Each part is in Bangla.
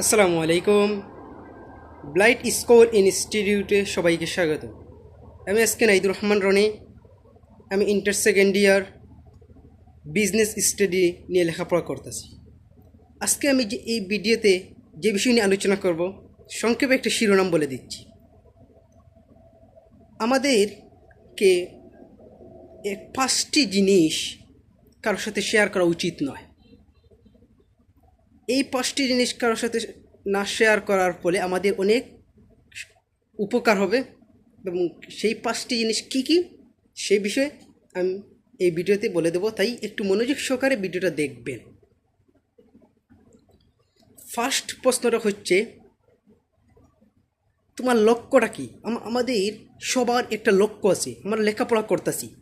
আসসালামু আলাইকুম। ব্লাইট স্কোর ইনস্টিটিউটে সবাইকে স্বাগত। আমি আজকে নাইদুর রহমান রনি। আমি inter second year business study নিয়ে লেখাপড়া করতেছি। আজকে আমি যে এই ভিডিওতে যে বিষয় নিয়ে আলোচনা করব, সংক্ষেপে একটা শিরোনাম বলে দিচ্ছি। আমাদেরকে পাঁচটি জিনিস কারোর সাথে শেয়ার করা উচিত নয়। এই পাঁচটি জিনিস কারোর সাথে না শেয়ার করার ফলে আমাদের অনেক উপকার হবে এবং সেই পাঁচটি জিনিস কি কি সেই বিষয়ে আমি এই ভিডিওতে বলে দেবো। তাই একটু মনোযোগ সহকারে ভিডিওটা দেখবেন। ফার্স্ট প্রশ্নটা হচ্ছে, তোমার লক্ষ্যটা কি? আম- আমাদের সবার একটা লক্ষ্য আছে, আমরা লেখাপড়া করতেছি।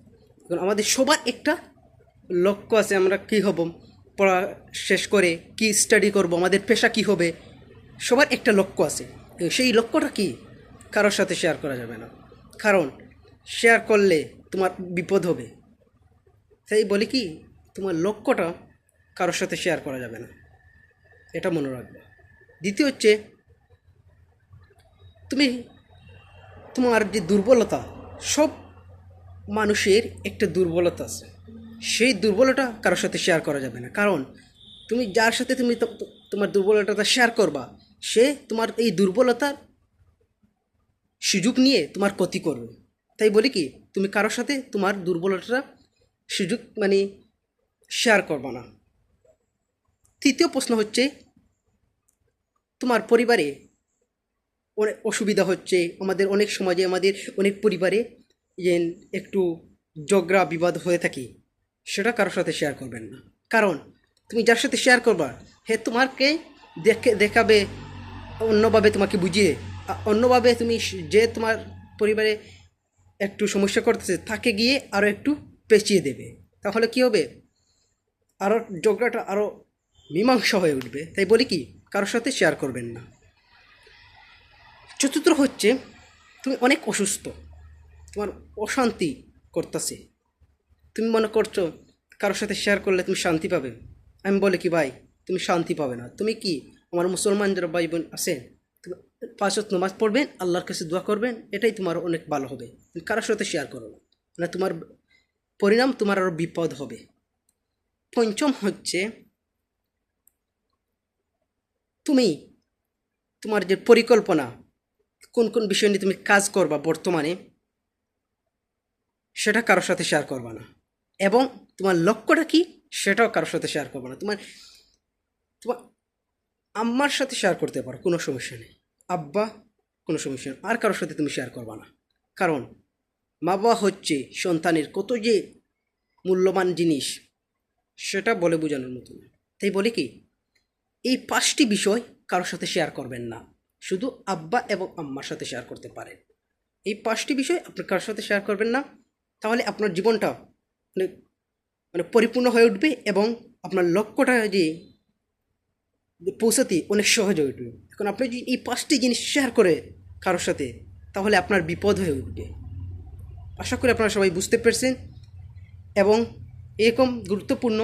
আমাদের সবার একটা লক্ষ্য আছে, আমরা কী হব? পড়া শেষ করে কি স্টাডি করব, আমাদের পেশা কি হবে, সবার একটা লক্ষ্য আছে। সেই লক্ষ্যটা কি? কারোর সাথে শেয়ার করা যাবে না। কারণ শেয়ার করলে তোমার বিপদ হবে। তাই বলি কি, তোমার লক্ষ্যটা কারোর সাথে শেয়ার করা যাবে না। এটা মনে রাখবে। দ্বিতীয় হচ্ছে, তুমি তোমার যে দুর্বলতা, সব মানুষের একটা দুর্বলতা আছে। সেই দুর্বলতা কারোর সাথে শেয়ার করা যাবে না। কারণ তুমি যার সাথে তুমি তোমার দুর্বলতাটা শেয়ার করবা, সে তোমার এই দুর্বলতার সুযোগ নিয়ে তোমার ক্ষতি করবে। তাই বলি কি, তুমি কারোর সাথে তোমার দুর্বলতাটা সুযোগ মানে শেয়ার করবা না। তৃতীয় প্রশ্ন হচ্ছে, তোমার পরিবারে অনেক অসুবিধা হচ্ছে, আমাদের অনেক সমাজে আমাদের অনেক পরিবারে যে একটু ঝগড়া বিবাদ হয়ে থাকে। সেটা কারোর সাথে শেয়ার করবেন না। কারণ তুমি যার সাথে শেয়ার করবা হে তোমাকে দেখে দেখাবে, অন্যভাবে তোমাকে বুঝিয়ে। অন্যভাবে তুমি যে তোমার পরিবারে একটু সমস্যা করতেছে, তাকে গিয়ে আরও একটু পেঁচিয়ে দেবে। তাহলে কি হবে? আরও ঝগড়াটা আরও মীমাংসা হয়ে উঠবে। তাই বলি কি, কারোর সাথে শেয়ার করবেন না। চতুর্থ হচ্ছে, তুমি অনেক অসুস্থ, তোমার অশান্তি করতেছে। তুমি মনে করছ কারোর সাথে শেয়ার করলে তুমি শান্তি পাবে? আমি বলে কি, ভাই, তুমি শান্তি পাবে না। তুমি কি, আমার মুসলমান যারা ভাই বোন আছেন পাঁচ নামাজ পড়বেন, আল্লাহর কাছে দোয়া করবেন, এটাই তোমার অনেক ভালো হবে। তুমি কারোর সাথে শেয়ার করো না। মানে তোমার পরিণাম তোমার আরও বিপদ হবে। পঞ্চম হচ্ছে, তুমি তোমার যে পরিকল্পনা, কোন কোন বিষয় নিয়ে তুমি কাজ করবা বর্তমানে, সেটা কারোর সাথে শেয়ার করবা না। এবং তোমার লক্ষ্যটা কি? সেটাও কারোর সাথে শেয়ার করব না। তোমার তোমার আম্মার সাথে শেয়ার করতে পারো, কোনো সমস্যা নেই। আব্বা, কোনো সমস্যা নেই। আর কারোর সাথে তুমি শেয়ার করবা না। কারণ মা বাবা হচ্ছে সন্তানের কত যে মূল্যবান জিনিস, সেটা বলে বোঝানোর মতো তাই বলে কি, এই পাঁচটি বিষয় কারোর সাথে শেয়ার করবেন না। শুধু আব্বা এবং আম্মার সাথে শেয়ার করতে পারেন। এই পাঁচটি বিষয় আপনি কারোর সাথে শেয়ার করবেন না, তাহলে আপনার জীবনটা মানে মানে পরিপূর্ণ হয়ে উঠবে এবং আপনার লক্ষ্যটা যে পৌঁছাতে অনেক সহজ হয়ে উঠবে। এখন আপনি যদি এই পাঁচটি জিনিস শেয়ার করে কারোর সাথে, তাহলে আপনার বিপদ হয়ে উঠবে। আশা করি আপনারা সবাই বুঝতে পেরেছেন এবং এরকম গুরুত্বপূর্ণ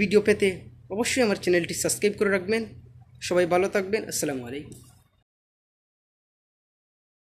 ভিডিও পেতে অবশ্যই আমার চ্যানেলটি সাবস্ক্রাইব করে রাখবেন। সবাই ভালো থাকবেন। আসসালামু আলাইকুম।